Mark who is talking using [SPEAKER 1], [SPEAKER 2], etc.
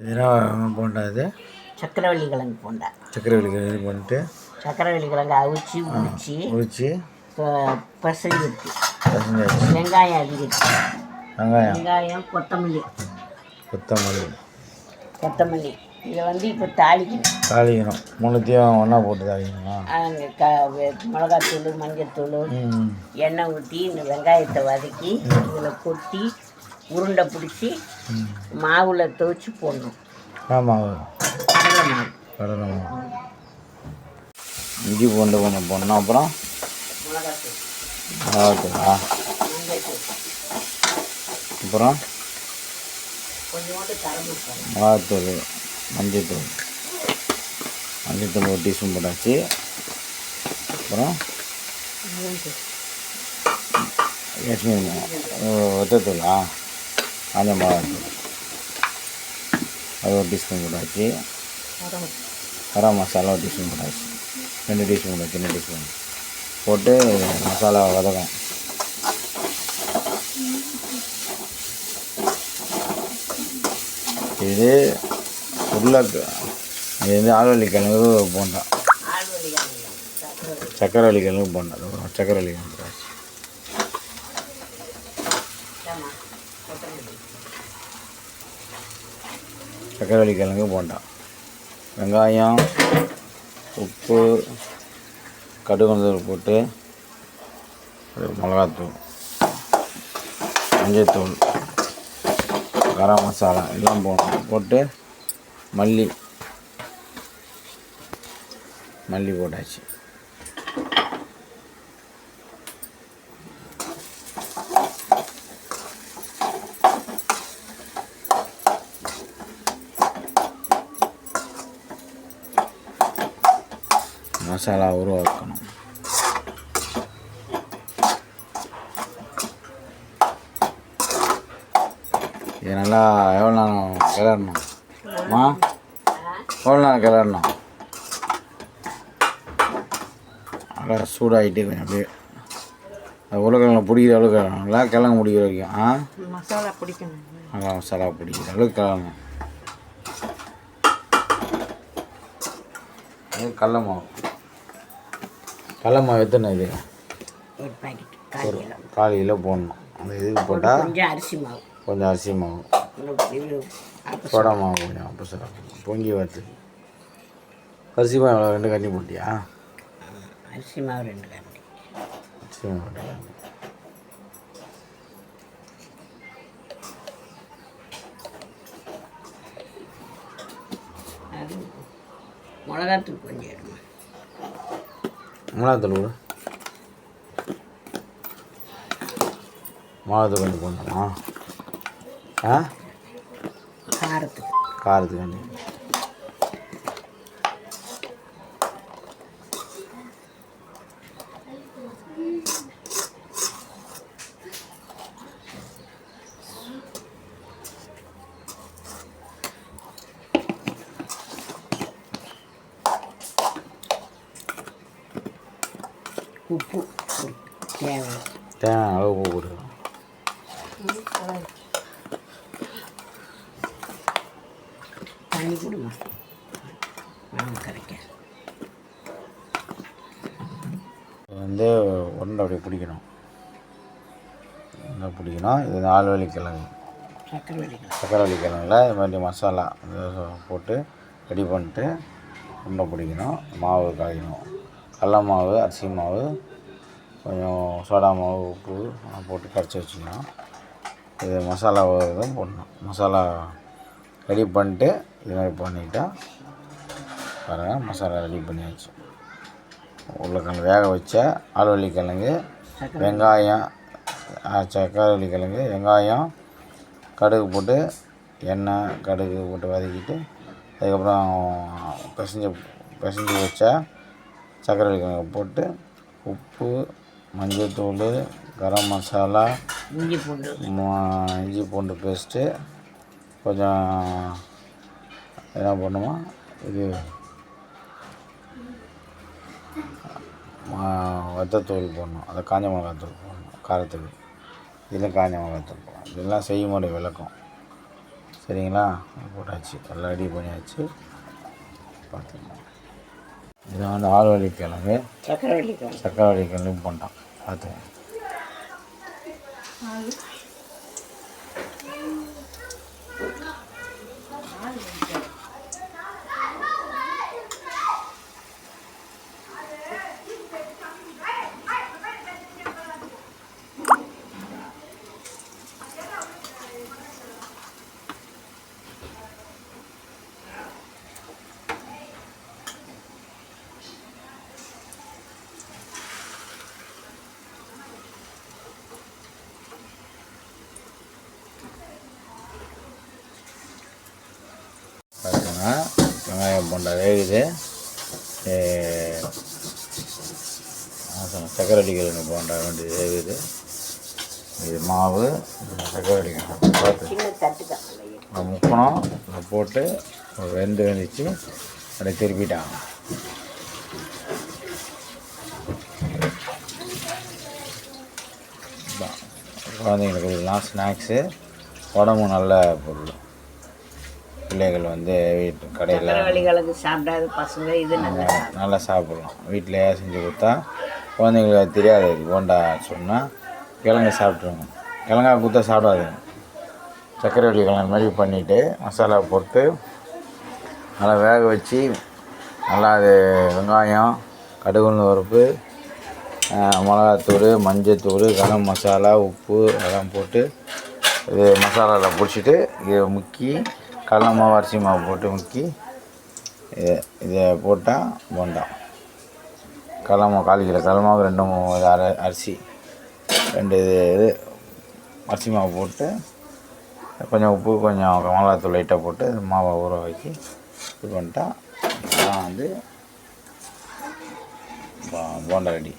[SPEAKER 1] இதெல்லாம் போண்டா இது
[SPEAKER 2] சக்கரவள்ளி கிழங்கு போண்டா.
[SPEAKER 1] சக்கரவள்ளி இது பண்ணிட்டு
[SPEAKER 2] சக்கரவள்ளி கிழங்கு அவிச்சு உரிச்சு.
[SPEAKER 1] உரிச்சு
[SPEAKER 2] பசங்கிட்டு
[SPEAKER 1] பசஞ்சாச்சு
[SPEAKER 2] வெங்காயம் அரிஞ்சிட்டு
[SPEAKER 1] வெங்காயம்.
[SPEAKER 2] வெங்காயம் கொத்தமல்லி.
[SPEAKER 1] கொத்தமல்லி.
[SPEAKER 2] கொத்தமல்லி. இதை வந்து இப்போ தாளிக்கணும்.
[SPEAKER 1] தாளிக்கணும். மூணுத்தையும் ஒன்றா போட்டு தாளிக்கணுமா?
[SPEAKER 2] க மிளகாத்தூள் மஞ்சத்தூள்
[SPEAKER 1] ம்.
[SPEAKER 2] எண்ணெய் ஊற்றி இந்த வெங்காயத்தை வதக்கி இதில் கொட்டி உருண்டை பிடிச்சி மாவில் துவைச்சி போடணும்.
[SPEAKER 1] ஆமாம்
[SPEAKER 2] கடலை மாவு.
[SPEAKER 1] கடலை மாவு. இஞ்சி பூண்டு கொஞ்சம் போடணும். அப்புறம்
[SPEAKER 2] மஞ்சத்தூள்
[SPEAKER 1] அப்புறம் மிளகாத்தூள் மஞ்சத்தூள். மஞ்சத்தூள் ஒரு டீஸ்பூன் போட்டாச்சு. அப்புறம் காஷ்மீர் ஒத்தத்தூளா காஞ்ச மிளகாத்தூள் அது ஒரு டீஸ்பூன் போட்டாச்சு.
[SPEAKER 2] கரம்
[SPEAKER 1] கரம் மசாலா ஒரு டீஸ்பூன் போட்டாச்சு. ரெண்டு டீஸ்பூன் போட்டாச்சு சின்ன டீஸ்பூன். போட்டு மசாலா வதக்கும் இது உருளைக்கு இது வந்து ஆழ்வள்ளி கிழங்கு போண்டா.
[SPEAKER 2] சக்கரவள்ளி
[SPEAKER 1] கிழங்கு போண்டா. சக்கரவள்ளி கிழங்கு போட்டாச்சு சக்கரவள்ளி கிழங்கு போண்டா. வெங்காயம் உப்பு கடுகு போட்டு மிளகாத்தூள் மஞ்சத்தூள் கரம் மசாலா எல்லாம் போடணும் போட்டு மல்லி மல்லி போட்டாச்சு. மசாலா உருவாக்கணும் இது நல்லா எவ்வளோ நேரம் கிளறணும் எவ்வளோ நேரம் கிளறணும் நல்லா சூடாகிட்டு கொஞ்சம் அப்படியே அது உருளைக்கிழங்கு பிடிக்கிற அளவுக்கு கிளறணும்ல கிழங்கு பிடிக்கிற வரைக்கும் ஆ
[SPEAKER 2] மசாலா பிடிக்கணும்
[SPEAKER 1] நல்லா மசாலா பிடிக்கிற அளவுக்கு இது கடல மாவு கடல மாவு எத்தனை இது?
[SPEAKER 2] ஒரு பாக்கெட் கிலோ கால்.
[SPEAKER 1] போடணும். அந்த இதுக்கு போட்டால்
[SPEAKER 2] கொஞ்சம் அரிசி மாவு.
[SPEAKER 1] கொஞ்சம் அரிசி மாவு. சோடா மாவு கொஞ்சம் அப்போ பொங்கி வறுத்து. அரிசி மாவு? ரெண்டு கண்ணி போட்டியா?
[SPEAKER 2] அரிசி மாவு ரெண்டு கரண்டி.
[SPEAKER 1] அரிசி மாவு ரெண்டு.
[SPEAKER 2] அது மிளகாத்தூள் கொஞ்சம் எடுமா?
[SPEAKER 1] மிளகாத்தூள் கூட மிளகாத்தூள் கொஞ்சம் போடணுமா? ஆ?
[SPEAKER 2] காரத்துக்கு.
[SPEAKER 1] காரத்துக்கு
[SPEAKER 2] உப்பு. தேவை.
[SPEAKER 1] தேவையான அளவு உப்பு போட்டுக்கலாம்
[SPEAKER 2] தண்ணி கொடுமா கரைக்க
[SPEAKER 1] வந்து உருண்டை அப்படியே பிடிக்கணும். உருண்டை பிடிக்கணும். இது நாலு வழி கிழங்கு சக்கரவள்ளி கிழங்குல இது மாதிரி மசாலா போட்டு ரெடி பண்ணிட்டு உருண்டை பிடிக்கணும். மாவு காய்க்கணும் கடல மாவு அரிசி மாவு கொஞ்சம் சோடா மாவு உப்பு போட்டு கரைச்சி வச்சுக்கணும். இது மசாலா இதுவும் போடணும். மசாலா ரெடி பண்ணிட்டு இது மாதிரி பண்ணிட்டா பாருங்கள் மசாலா ரெடி பண்ணியாச்சு. உருளைக்கிழங்கு வேக வச்ச ஆளுவள்ளி கிழங்கு வெங்காயம் சக்கரவள்ளி கிழங்கு வெங்காயம் கடுகு போட்டு எண்ணெய் கடுகு போட்டு வதக்கிட்டு அதுக்கப்புறம் பிசைஞ்சு பிசைஞ்சு வச்ச சக்கரவள்ளி கிழங்கு போட்டு உப்பு மஞ்சள்தூள் கரம் மசாலா
[SPEAKER 2] இஞ்சி பூண்டு.
[SPEAKER 1] இஞ்சி பூண்டு பேஸ்ட்டு கொஞ்சம் என்ன பண்ணுமா இது வத்தத்தூள் போடணும். அதை காஞ்ச மிளகாத்தூள் போடணும் காரத்துக்கு. இதில் காஞ்ச மிளகாத்தூள் போடணும். இதெல்லாம் செய்முறை விளக்கம். சரிங்களா? போட்டாச்சு. எல்லாம் ரெடி பண்ணியாச்சு. பார்த்துக்கலாம். இது வந்து ஆழ்வழி கிழங்கு.
[SPEAKER 2] சக்கரவள்ளி கிழங்கு
[SPEAKER 1] சக்கரவள்ளி கிழங்கு வெங்காயம் போண்டா வேகுது ஏ, போன்ற போண்டா வேண்டியது வேகுது இது மாவு இது முப்பணம் பார்த்து முக்கணும் போட்டு ஒரு வெந்து வெந்துச்சு அப்படியே திருப்பிட்டாங்க குழந்தைங்களுக்கு கொடுக்கலாம் ஸ்நாக்ஸு உடம்பு நல்ல பொருள் பிள்ளைகள் வந்து வீட்டு கடையில்
[SPEAKER 2] சக்கரவள்ளி கிழங்கு சாப்பிடாத பசங்க இது நல்லா
[SPEAKER 1] நல்லா சாப்பிட்லாம். வீட்டிலேயே செஞ்சு கொடுத்தா குழந்தைங்களுக்கு தெரியாது. இது போண்டா சொன்னால் கிழங்கு சாப்பிட்ருங்க கிழங்கா கொடுத்தா சாப்பிடாதுங்க சக்கரவள்ளி கிழங்கு மாதிரி பண்ணிவிட்டு மசாலா போட்டு நல்லா வேக வச்சு நல்லா அது வெங்காயம் கடுகுன்னு பருப்பு மிளகாத்தூள் மஞ்சத்தூள் கரம் மசாலா உப்பு அதெல்லாம் போட்டு இது மசாலாவில் பிடிச்சிட்டு இதை முக்கி கடலை மாவு அரிசி மாவு போட்டு முக்கி இதை இதை போட்டால் போண்டா. கடலை மாவு கால் கிலோ கடலை மாவு ரெண்டு மூணு அரை அரிசி ரெண்டு இது இது அரிசி மாவு போட்டு கொஞ்சம் உப்பு கொஞ்சம் மிளகாத்தூள் லைட்டாக போட்டு மாவை ஊற வச்சு இது பண்ணிட்டா இதெல்லாம் வந்து போண்டா ரெடி.